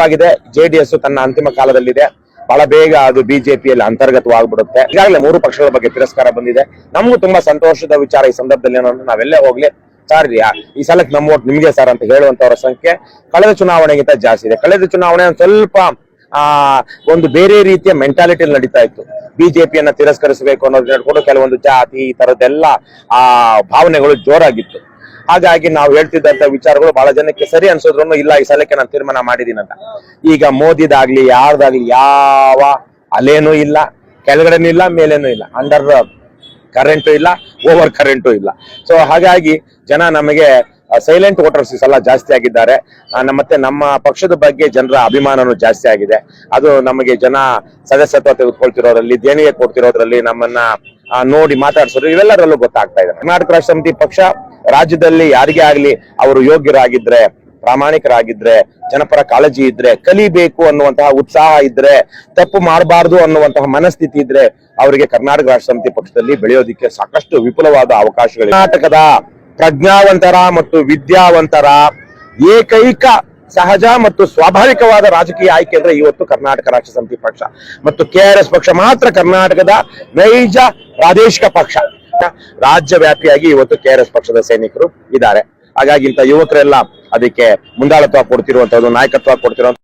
ಆಗಿದೆ. ಜೆಡಿಎಸ್ ತನ್ನ ಅಂತಿಮ ಕಾಲದಲ್ಲಿದೆ. ಬಹಳ ಬೇಗ ಅದು ಬಿಜೆಪಿಯಲ್ಲಿ ಅಂತರ್ಗತವಾಗ್ಬಿಡುತ್ತೆ. ಈಗಾಗಲೇ ಮೂರು ಪಕ್ಷಗಳ ಬಗ್ಗೆ ತಿರಸ್ಕಾರ ಬಂದಿದೆ. ನಮಗೂ ತುಂಬಾ ಸಂತೋಷದ ವಿಚಾರ ಈ ಸಂದರ್ಭದಲ್ಲಿ ಏನೋ ನಾವೆಲ್ಲೇ ಹೋಗ್ಲಿ. ಸರ್ ಈ ಸಲಕ್ಕೆ ನಮ್ಮ ಓಟ್ ನಿಮ್ಗೆ ಸರ್ ಅಂತ ಹೇಳುವಂತವರ ಸಂಖ್ಯೆ ಕಳೆದ ಚುನಾವಣೆಗಿಂತ ಜಾಸ್ತಿ ಇದೆ. ಕಳೆದ ಚುನಾವಣೆ ಸ್ವಲ್ಪ, ಆ, ಒಂದು ಬೇರೆ ರೀತಿಯ ಮೆಂಟಾಲಿಟಿ ನಡೀತಾ ಇತ್ತು. ಬಿಜೆಪಿಯನ್ನ ತಿರಸ್ಕರಿಸಬೇಕು ಅನ್ನೋದು ಹೇಳ್ಕೊಂಡು ಕೆಲವೊಂದು ಜಾತಿ ಈ ತರದ್ದೆಲ್ಲ, ಆ, ಭಾವನೆಗಳು ಜೋರಾಗಿತ್ತು. ಹಾಗಾಗಿ ನಾವು ಹೇಳ್ತಿದ್ದಂತ ವಿಚಾರಗಳು ಬಹಳ ಜನಕ್ಕೆ ಸರಿ ಅನ್ಸೋದ್ರೂ ಇಲ್ಲ, ಈ ಸಲಕ್ಕೆ ನಾನು ತೀರ್ಮಾನ ಮಾಡಿದೀನಿ ಅಂತ. ಈಗ ಮೋದಿದಾಗ್ಲಿ, ಯಾರ್ದಾಗ್ಲಿ ಯಾವ ಅಲೇನೂ ಇಲ್ಲ, ಕೆಳಗಡೆನೂ ಇಲ್ಲ, ಮೇಲೇನೂ ಇಲ್ಲ ಅಂಡರ್ ಕರೆಂಟು ಇಲ್ಲ ಓವರ್ ಕರೆಂಟು ಇಲ್ಲ. ಸೊ ಹಾಗಾಗಿ ಜನ ನಮಗೆ ಸೈಲೆಂಟ್ ವೋಟರ್ಸ್ ಈ ಸಲ ಜಾಸ್ತಿ ಆಗಿದ್ದಾರೆ. ಮತ್ತೆ ನಮ್ಮ ಪಕ್ಷದ ಬಗ್ಗೆ ಜನರ ಅಭಿಮಾನನೂ ಜಾಸ್ತಿ ಆಗಿದೆ. ಅದು ನಮಗೆ ಜನ ಸದಸ್ಯತ್ವ ತೆಗೆದುಕೊಳ್ತಿರೋದ್ರಲ್ಲಿ, ದೇಣಿಗೆ ಕೊಡ್ತಿರೋದ್ರಲ್ಲಿ ನಮ್ಮನ್ನ ನೋಡಿ ಮಾತಾಡ್ಸೋದು ಇವೆಲ್ಲರಲ್ಲೂ ಗೊತ್ತಾಗ್ತಾ ಇದೆ. ಕರ್ನಾಟಕ ರಾಷ್ಟ್ರ ಸಮಿತಿ ಪಕ್ಷ ರಾಜ್ಯದಲ್ಲಿ ಯಾರಿಗೇ ಆಗ್ಲಿ ಅವರು ಯೋಗ್ಯರಾಗಿದ್ರೆ, ಪ್ರಾಮಾಣಿಕರಾಗಿದ್ರೆ, ಜನಪರ ಕಾಳಜಿ ಇದ್ರೆ, ಕಲಿಬೇಕು ಅನ್ನುವಂತಹ ಉತ್ಸಾಹ ಇದ್ರೆ, ತಪ್ಪು ಮಾಡಬಾರ್ದು ಅನ್ನುವಂತಹ ಮನಸ್ಥಿತಿ ಇದ್ರೆ ಅವರಿಗೆ ಕರ್ನಾಟಕ ರಾಷ್ಟ್ರ ಸಮಿತಿ ಪಕ್ಷದಲ್ಲಿ ಬೆಳೆಯೋದಿಕ್ಕೆ ಸಾಕಷ್ಟು ವಿಪುಲವಾದ ಅವಕಾಶಗಳು ಕರ್ನಾಟಕದ ಪ್ರಜ್ಞಾವಂತರ ಮತ್ತು ವಿದ್ಯಾವಂತರ ಏಕೈಕ ಸಹಜ ಮತ್ತು ಸ್ವಾಭಾವಿಕವಾದ ರಾಜಕೀಯ ಆಯ್ಕೆ ಅಂದ್ರೆ ಇವತ್ತು ಕರ್ನಾಟಕ ರಾಷ್ಟ್ರ ಸಮಿತಿ ಪಕ್ಷ. ಮತ್ತು ಕೆಆರ್ಎಸ್ ಪಕ್ಷ ಮಾತ್ರ ಕರ್ನಾಟಕದ ನೈಜ ಪ್ರಾದೇಶಿಕ ಪಕ್ಷ. ರಾಜ್ಯ ವ್ಯಾಪಿಯಾಗಿ ಇವತ್ತು ಕೆಆರ್ಎಸ್ ಪಕ್ಷದ ಸೈನಿಕರು ಇದ್ದಾರೆ. ಹಾಗಾಗಿ ಇಂಥ ಯುವಕರೆಲ್ಲ ಅದಕ್ಕೆ ಮುಂದಾಳತ್ವ ಕೊಡ್ತಿರುವಂತದ್ದು ನಾಯಕತ್ವ ಕೊಡ್ತಿರುವಂತ